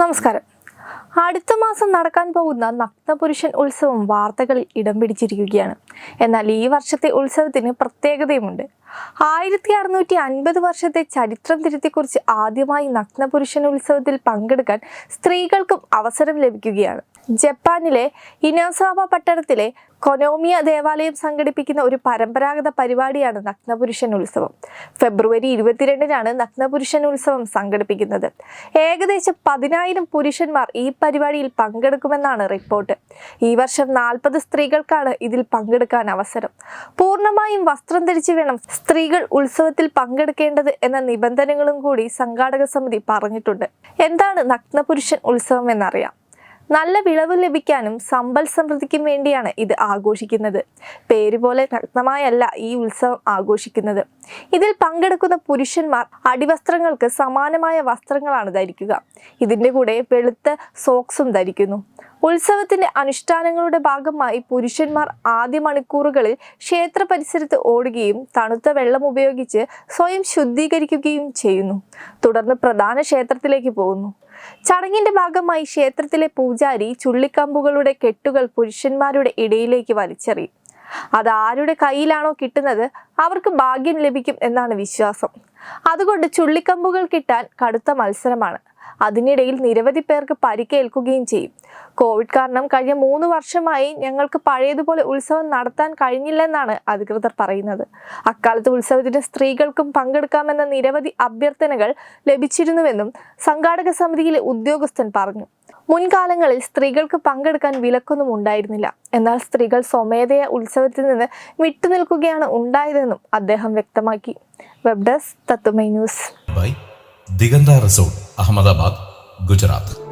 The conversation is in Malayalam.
നമസ്കാരം. അടുത്ത മാസം നടക്കാൻ പോകുന്ന നഗ്നപുരുഷൻ ഉത്സവം വാർത്തകളിൽ ഇടം പിടിച്ചിരിക്കുകയാണ്. എന്നാൽ ഈ വർഷത്തെ ഉത്സവത്തിന് പ്രത്യേകതയുമുണ്ട്. ആയിരത്തി അറുന്നൂറ്റി അൻപത് വർഷത്തെ ചരിത്രം തിരുത്തിക്കുറിച്ച് ആദ്യമായി നഗ്നപുരുഷൻ ഉത്സവത്തിൽ പങ്കെടുക്കാൻ സ്ത്രീകൾക്കും അവസരം ലഭിക്കുകയാണ്. ജപ്പാനിലെ ഇനോസാവ പട്ടണത്തിലെ കൊനോമിയ ദേവാലയം സംഘടിപ്പിക്കുന്ന ഒരു പരമ്പരാഗത പരിപാടിയാണ് നഗ്നപുരുഷൻ ഉത്സവം. ഫെബ്രുവരി ഇരുപത്തിരണ്ടിനാണ് നഗ്നപുരുഷൻ ഉത്സവം സംഘടിപ്പിക്കുന്നത്. ഏകദേശം പതിനായിരം പുരുഷന്മാർ ഈ പരിപാടിയിൽ പങ്കെടുക്കുമെന്നാണ് റിപ്പോർട്ട്. ഈ വർഷം നാൽപ്പത് സ്ത്രീകൾക്കാണ് ഇതിൽ പങ്കെടുക്കാൻ അവസരം. പൂർണമായും വസ്ത്രം ധരിച്ചു വേണം സ്ത്രീകൾ ഉത്സവത്തിൽ പങ്കെടുക്കേണ്ടത് എന്ന നിബന്ധനകളും കൂടി സംഘാടക സമിതി പറഞ്ഞിട്ടുണ്ട്. എന്താണ് നഗ്നപുരുഷൻ ഉത്സവം എന്നറിയാം. നല്ല വിളവ് ലഭിക്കാനും സമ്പൽ സമൃദ്ധിക്കും വേണ്ടിയാണ് ഇത് ആഘോഷിക്കുന്നത്. പേര് പോലെ നഗ്നമായല്ല ഈ ഉത്സവം ആഘോഷിക്കുന്നത്. ഇതിൽ പങ്കെടുക്കുന്ന പുരുഷന്മാർ അടിവസ്ത്രങ്ങൾക്ക് സമാനമായ വസ്ത്രങ്ങളാണ് ധരിക്കുക. ഇതിന്റെ കൂടെ വെളുത്ത സോക്സും ധരിക്കുന്നു. ഉത്സവത്തിന്റെ അനുഷ്ഠാനങ്ങളുടെ ഭാഗമായി പുരുഷന്മാർ ആദ്യ മണിക്കൂറുകളിൽ ക്ഷേത്ര പരിസരത്ത് ഓടുകയും തണുത്ത വെള്ളം ഉപയോഗിച്ച് സ്വയം ശുദ്ധീകരിക്കുകയും ചെയ്യുന്നു. തുടർന്ന് പ്രധാന ക്ഷേത്രത്തിലേക്ക് പോകുന്നു. ചടങ്ങിന്റെ ഭാഗമായി ക്ഷേത്രത്തിലെ പൂജാരി ചുള്ളിക്കമ്പുകളുടെ കെട്ടുകൾ പുരുഷന്മാരുടെ ഇടയിലേക്ക് വലിച്ചെറിയും അത് ആരുടെ കയ്യിലാണോ കിട്ടുന്നത് അവർക്ക് ഭാഗ്യം ലഭിക്കും എന്നാണ് വിശ്വാസം. അതുകൊണ്ട് ചുള്ളിക്കമ്പുകൾ കിട്ടാൻ കടുത്ത മത്സരമാണ്. അതിനിടയിൽ നിരവധി പേർക്ക് പരിക്കേൽക്കുകയും ചെയ്യും. കോവിഡ് കാരണം കഴിഞ്ഞ മൂന്ന് വർഷമായി ഞങ്ങൾക്ക് പഴയതുപോലെ ഉത്സവം നടത്താൻ കഴിഞ്ഞില്ലെന്നാണ് അധികൃതർ പറയുന്നത്. അക്കാലത്ത് ഉത്സവത്തിന് സ്ത്രീകൾക്കും പങ്കെടുക്കാമെന്ന നിരവധി അഭ്യർത്ഥനകൾ ലഭിച്ചിരുന്നുവെന്നും സംഘാടക സമിതിയിലെ ഉദ്യോഗസ്ഥൻ പറഞ്ഞു. മുൻകാലങ്ങളിൽ സ്ത്രീകൾക്ക് പങ്കെടുക്കാൻ വിലക്കൊന്നും ഉണ്ടായിരുന്നില്ല. എന്നാൽ സ്ത്രീകൾ സ്വമേധയ ഉത്സവത്തിൽ നിന്ന് വിട്ടുനിൽക്കുകയാണ് ഉണ്ടായതെന്നും അദ്ദേഹം വ്യക്തമാക്കി. വെബ് ഡെസ്ക് തത്തുമൈ ന്യൂസ്. ദിഗന്ത റിസോർട്ട് അഹമ്മദാബാദ് ഗുജറാത്ത്.